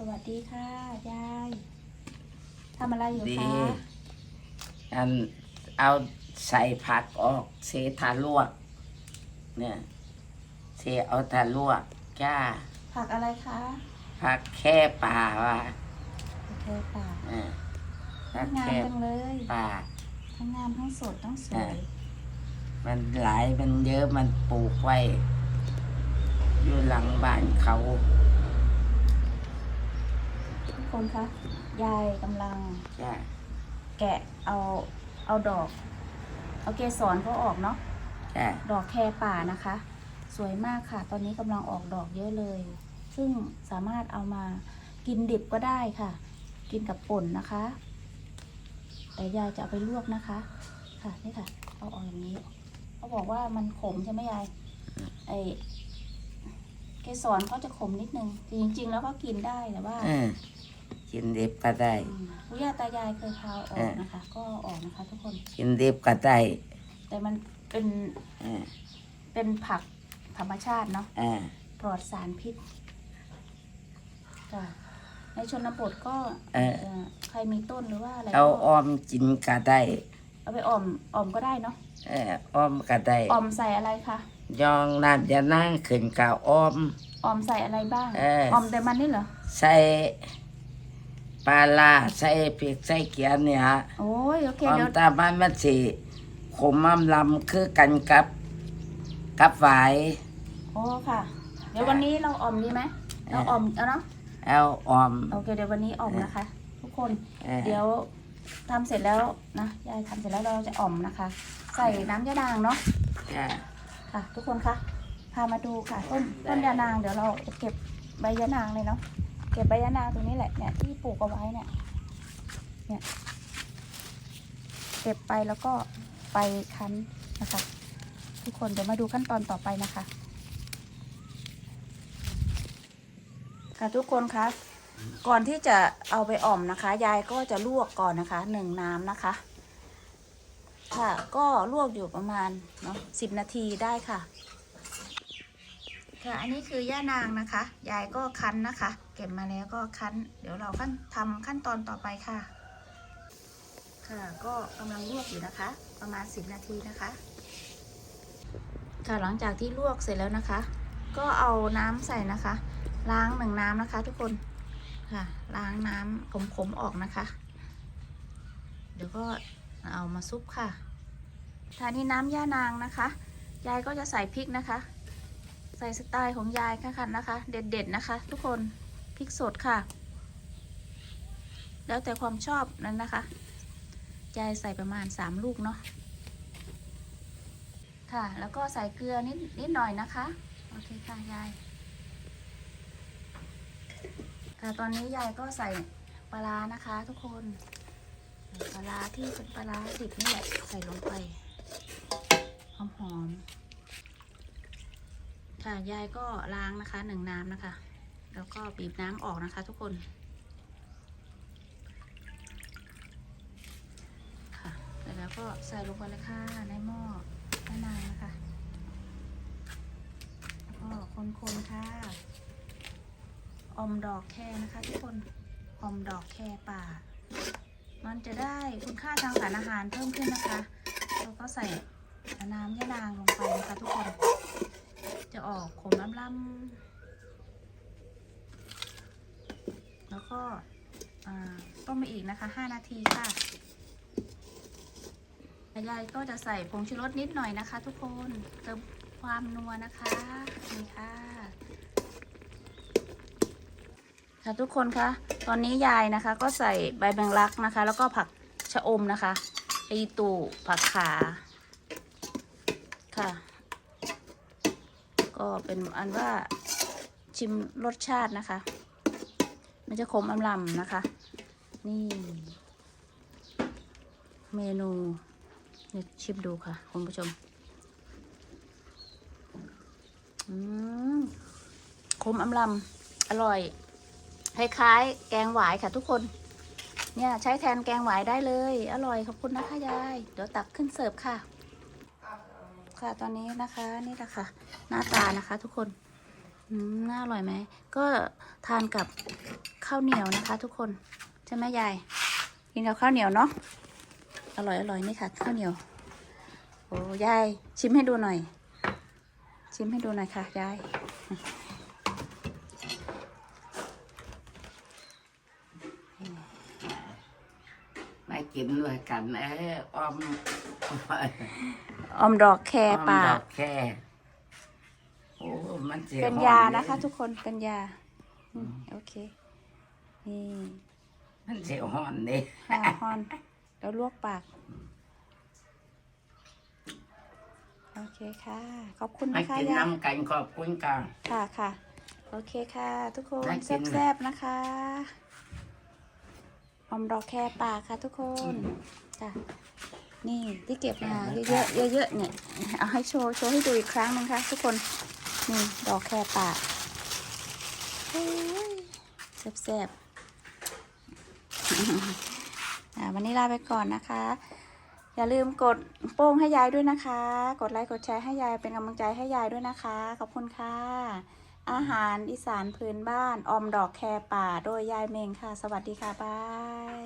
สวัสดีค่ะยายทำอะไรอยู่ดีคะอันเอาใส่ผักออกเสทาลวก เนี่ยเสเอาทาลวกจ้าผักอะไรคะผักแค่ป่าว่ะโอเคป่าเออผักงามแค่จังเลยป่า ทั้งงามทั้งสดทั้งสวยมันหลายมันเยอะมันปลูกไว้ อยู่หลังบ้านเขาทุก คนคะ ยายกำลังจ้าแกะเอาเอาดอก เอาเกสรเขาออกเนาะ จ้าดอกแครป่านะคะ สวยมากค่ะ ตอนนี้กำลังออกดอกเยอะเลย ซึ่งสามารถเอามากินดิบก็ได้ค่ะ กินกับป่นนะคะ แต่ยายจะเอาไปลวกนะคะ ค่ะนี่ค่ะ เอาออกอย่างนี้เขาบอกว่ามันขมใช่ไหมยายไอเกสรเขาจะขมนิดนึงจริงๆ แล้วก็กินได้แต่ว่า เออ กินดิบก็ได้อืมปู่ย่าตายายเคยพาเอาออกนะคะ ก็เอาออกนะคะ ทุกคน กินดิบก็ได้แต่มันเป็นเออเป็นผักธรรมชาติเนาะเออปลอดสารพิษจ้ะในชนบทก็เออเอ่อใครมีต้นหรือว่าอะไรเอาก็ออมกินก็ได้เอาไปอ่อมอ่อมก็ได้เนาะเออออมก็ได้อ่อมใส่อะไรคะยองน้ำยานั่งขึ้นกาวอ้อม อ่อมใส่อะไรบ้างเอออ่ อมแต่มันนี่เหรอใส่ ปลาลาใส่พริกใส่เกียร์เนี่ยฮะโอ้ยโอเคความเดี๋ยวตามันมันสิขมอำลำคือกันกับกับหวาย โอ้ค่ะ เดี๋ยววันนี้เราอ่อมดีไหมเราอ่อมเอาเนาะเอาออม โอเคเดี๋ยววันนี้อ่อมนะคะ ทุกคน เออ เดี๋ยวทำเสร็จแล้วนะยายทำเสร็จแล้วเราจะอ่อมนะคะ ใส่น้ำยะนางเนาะ จ้ะ ค่ะทุกคนคะพามาดูค่ะต้นต้นยานางเดี๋ยวเราจะเก็บใบยานางเลยเนาะเก็บใบยานางตรงนี้แหละเนี่ยที่ปลูกเอาไว้เนี่ยเนี่ยเก็บไปแล้วก็ไปคั้นนะคะ ทุกคนเดี๋ยวมาดูขั้นตอนต่อไปนะคะ ค่ะทุกคนคะก่อนที่จะเอาไปอ่อมนะคะ ยายก็จะลวกก่อนนะคะหนึ่งน้ำนะคะค่ะก็ลวกอยู่ประมาณเนาะสิบนาทีได้ค่ะ ค่ะ อันนี้คือย่านางนะคะ ยายก็คั้นนะคะ เก็บมาแล้วก็คั้น เดี๋ยวเราขั้นทำขั้นตอนต่อไปค่ะ ค่ะก็กำลังลวกอยู่นะคะ ประมาณสิบนาทีนะคะ ค่ะหลังจากที่ลวกเสร็จแล้วนะคะ ก็เอาน้ำใส่นะคะ ล้างหนึ่งน้ำนะคะ ทุกคนค่ะ ล้างน้ำขมๆออกนะคะ เดี๋ยวก็เอามาซุปค่ะทานี้น้ำย่านางนะคะ ยายก็จะใส่พริกนะคะ ใส่สไตล์ของยายค่ะค่ะนะคะ เด็ดๆนะคะ ทุกคน พริกสดค่ะ แล้วแต่ความชอบนั้นนะคะยายใส่ประมาณสามลูกเนาะค่ะ แล้วก็ใส่เกลือนิดนิดหน่อยนะคะ โอเคค่ะยายค่ะตอนนี้ยายก็ใส่ปลานะคะ ทุกคนปลาร้าที่เป็นปลาร้าดิบนี่แหละใส่ลงไปหอมๆค่ะยายก็ล้างนะคะหนึ่งน้ำนะคะ แล้วก็บีบน้ำออกนะคะทุกคนค่ะแล้วก็ใส่ลงไปเลยค่ะในหม้อมะนาวนะคะแล้วก็คนๆค่ะอมดอกแครนะคะทุกคนอมดอกแครป่า มันจะได้คุณค่าทางสารอาหารเพิ่มขึ้นนะคะเราก็ใส่น้ำยะนางลงไปนะคะทุกคน จะออกขมล้ำๆแล้ว ก็ต้มไปอีกนะคะ 5 นาทีค่ะยายก็จะใส่ผงชูรสนิดหน่อยนะคะ ทุกคนเติมความนัวนะคะ นี่ค่ะค่ะทุกคนคะตอนนี้ยายนะคะ ก็ใส่ใบแมงลักนะคะ แล้วก็ผักชะอมนะคะตีตู่ผักขาค่ะ ก็เป็นอันว่าชิมรสชาตินะคะ มันจะขมอำลำนะคะ นี่ เมนูเนี่ยชิมดูค่ะ คุณผู้ชมอืมขมอำลำอร่อย คล้ายๆ แกงหวายค่ะทุกคน เนี่ยใช้แทนแกงหวายได้เลย อร่อยขอบคุณนะคะยาย เดี๋ยวตักขึ้นเสิร์ฟค่ะ ค่ะตอนนี้นะคะนี่แหละค่ะ หน้าตานะคะทุกคน น่าอร่อยไหม ก็ทานกับข้าวเหนียวนะคะ ทุกคน ใช่ไหมยาย กินกับข้าวเหนียวเนาะ อร่อยอร่อยนี่ค่ะ ข้าวเหนียว โอ้ยายชิมให้ดูหน่อย ชิมให้ดูหน่อยค่ะยาย ไม่กินด้วยกันเออออม ออมดอกแคออมป่า ดอกแค่โอ้ มันเสียเป็นหอมยาลนะคะ ทุกคนเป็นยาอืมโอเค นี่มันเสียหอนเด้ห่อฮอนแล้วลวกปาก โอเคค่ะ ขอบคุณมานะคะกินยาย น้ำกันขอบคุณกันค่ะค่ะ โอเคค่ะ ทุกคนน่ากินแซ่บๆนะคะออมดอกแคป่าค่ะ ทุกคนจ้ะนี่ที่เก็บมาเยอะๆเยอะๆเนี่ยเอาให้โชว์โชว์ให้ดูอีกครั้งหนึงค่ะ ทุกคน นี่ดอกแคป่าโอ้ยแซ่บๆอ่าวันนี้ลาไปก่อนนะคะ อย่าลืมกดโป้งให้ยายด้วยนะคะ กดไลค์กดแชร์ให้ยายเป็นกำลังใจให้ยายด้วยนะคะ ขอบคุณค่ะ อาหารอีสานพื้นบ้านออมดอกแคป่าโดยยายเมงค่ะ สวัสดีค่ะบาย